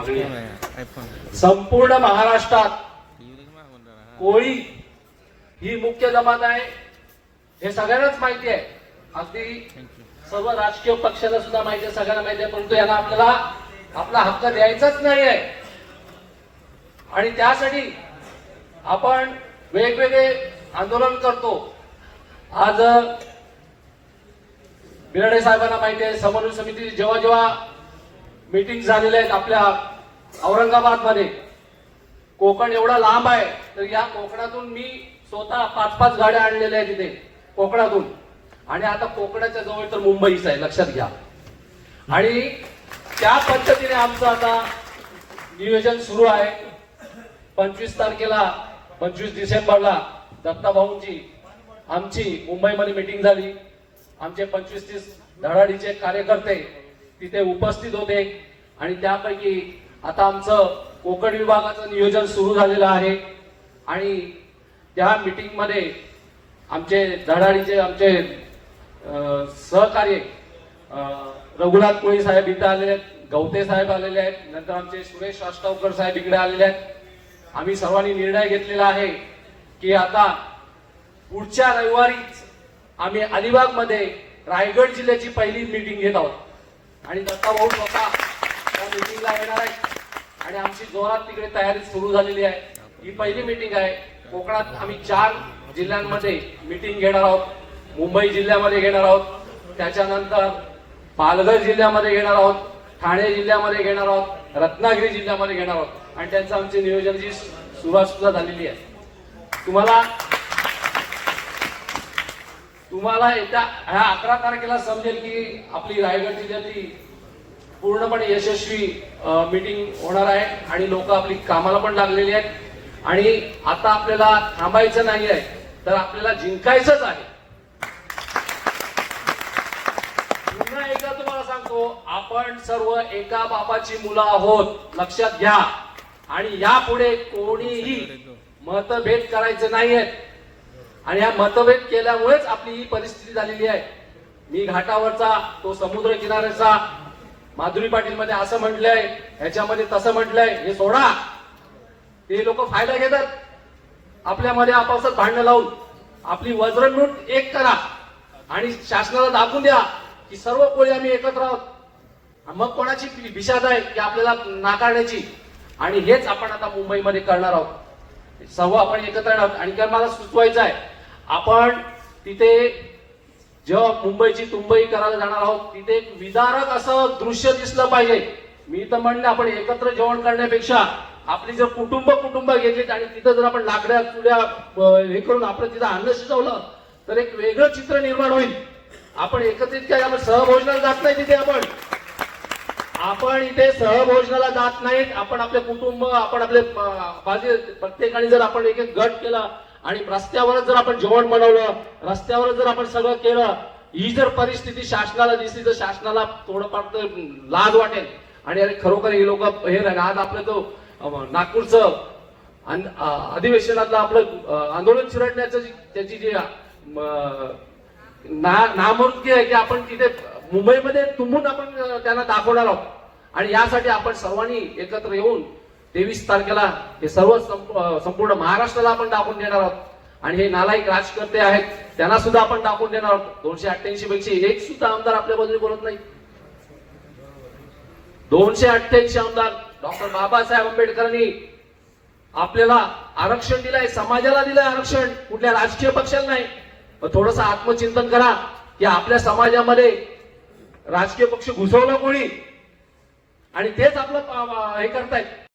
मागणी संपूर्ण महाराष्ट्रात कोळी ही मुख्य जमात आहे. हे सगळ्यांनाच माहिती आहे. अगदी सर्व राजकीय पक्षाला सुद्धा माहिती आहे सगळ्यांना माहिती आहे परंतु यांना आपल्याला आपला हक्क द्यायचाच नाही आहे. आणि त्यासाठी आपण वेगवेगळे आंदोलन करतो. आज बिराडे साहेबांना माहिती आहे समन्वय समिती जेव्हा जेव्हा मीटिंग झालेल्या आहेत आपल्या औरंगाबादमध्ये. कोकण एवढा लांब आहे तर या कोकणातून मी स्वतः पाच पाच गाड्या आणलेल्या आहेत तिथे कोकणातून. आणि आता कोकणाच्या जवळ तर मुंबईच आहे लक्षात घ्या. आणि त्या पद्धतीने आमचं आता नियोजन सुरू आहे. पंचवीस तारखेला पंचवीस डिसेंबरला दत्ताभाऊंची आमची मुंबईमध्ये मिटिंग झाली. आमचे पंचवीस तीस धडाडीचे कार्यकर्ते तिथे उपस्थित होते. आणि त्यापैकी आता आमचं कोकण विभागाचं नियोजन सुरू झालेलं आहे. आणि त्या मिटिंगमध्ये आमचे धडाडीचे आमचे सहकार्य रघुनाथ कोळी साहेब इथं आलेले आहेत गवते साहेब आलेले आहेत नंतर आमचे सुरेश अष्टावकर साहेब इकडे आलेले आहेत. आम्ही सर्वांनी निर्णय घेतलेला आहे की आता पुढच्या रविवारीच आम्ही अलिबागमध्ये रायगड जिल्ह्याची पहिली मीटिंग घेत आहोत. आणि दत्ता भाऊ स्वतः आमची जोरात तिकडे तयारी सुरू झालेली आहे. ही पहिली मीटिंग आहे. कोकणात आम्ही चार जिल्ह्यांमध्ये मीटिंग घेणार आहोत. मुंबई जिल्ह्यामध्ये घेणार आहोत. त्याच्यानंतर पालघर जिल्ह्यामध्ये घेणार आहोत. ठाणे जिल्ह्यामध्ये घेणार आहोत. रत्नागिरी जिल्ह्यामध्ये घेणार आहोत. आणि त्यांचं आमची नियोजनाची सुरुवात सुद्धा झालेली आहे. तुम्हाला तुम्हाला येत्या ह्या अकरा तारखेला समजेल की आपली रायगड जिल्ह्यातली पूर्णपणे यशस्वी मीटिंग होणार आहे आणि लोक आपली कामाला पण लागलेली आहेत. आणि आता आपल्याला थांबायचं नाही आहे तर आपल्याला जिंकायचंच आहे. पुन्हा एकदा तुम्हाला सांगतो आपण सर्व एका बापाची मुलं आहोत लक्षात घ्या. आणि यापुढे कोणीही मतभेद करायचे नाहीयेत आणि हा मतभेद केल्यामुळेच आपली ही परिस्थिती झालेली आहे. मी घाटावरचा तो समुद्र किनाऱ्याचा माधुरी पाटील मध्ये असं म्हटलंय ह्याच्यामध्ये तसं म्हटलंय हे सोडा. ते लोक फायदा घेतात. आपल्यामध्ये आपापसात भांडणं लावून आपली वज्रनूट एक करा आणि शासनाला दाखवून द्या की सर्व कोळी आम्ही एकत्र आहोत. मग कोणाची विषाद आहे की आपल्याला नाकारण्याची? आणि हेच आपण आता मुंबईमध्ये करणार आहोत. सर्व आपण एकत्र आहोत. आणि काय मला सुचवायचं आहे आपण तिथे जेव्हा मुंबईची तुंबई करायला जाणार आहोत तिथे एक विदारक असं दृश्य दिसलं पाहिजे. मी तर म्हणलं आपण एकत्र जेवण करण्यापेक्षा आपली जर कुटुंब कुटुंब घेतलीत आणि तिथं जर आपण लाकड्या चुल्या हे करून आपण तिथं अन्न शिजवलं तर एक वेगळं चित्र निर्माण होईल. आपण एकत्रित काय आपण सहभोजनाला जात नाही तिथे आपण. आपण इथे सहभोजनाला जात नाहीत. आपण आपले कुटुंब आपण आपले अं, प्रत्येकाने जर आपण एक एक गट केला आणि रस्त्यावरच जर आपण जेवण बनवलं रस्त्यावरच जर आपण सगळं केलं ही जर परिस्थिती शासनाला दिसली तर शासनाला थोडंफार तर लाज वाटेल. आणि अरे खरोखर हे लोक हे आज आपलं तो नागपूरचं अधिवेशनातलं आपलं आंदोलन चिरडण्याचं जी- त्याची जी नामृत्ती ना आहे की आपण तिथे मुंबईमध्ये तुंबून आपण त्यांना दाखवणार आहोत. आणि यासाठी आपण सर्वांनी एकत्र येऊन तेवीस तारखेला हे सर्व संपूर्ण महाराष्ट्राला आपण दाखवून देणार आहोत. आणि हे नालायक राजकर्ते आहेत त्यांना सुद्धा आपण दाखवून देणार आहोत. दोनशे अठ्ठ्याऐंशी पैकी एक सुद्धा आमदार आपल्या बाजूने बोलत नाही. दोनशे अठ्ठ्याऐंशी आमदार डॉक्टर बाबासाहेब आंबेडकरांनी आपल्याला आरक्षण दिलंय समाजाला दिलंय आरक्षण. कुठल्या राजकीय पक्षाला नाही. थोडस आत्मचिंतन करा की आपल्या समाजामध्ये राजकीय पक्ष घुसवलं कोणी? आणि तेच आपलं हे करतायत.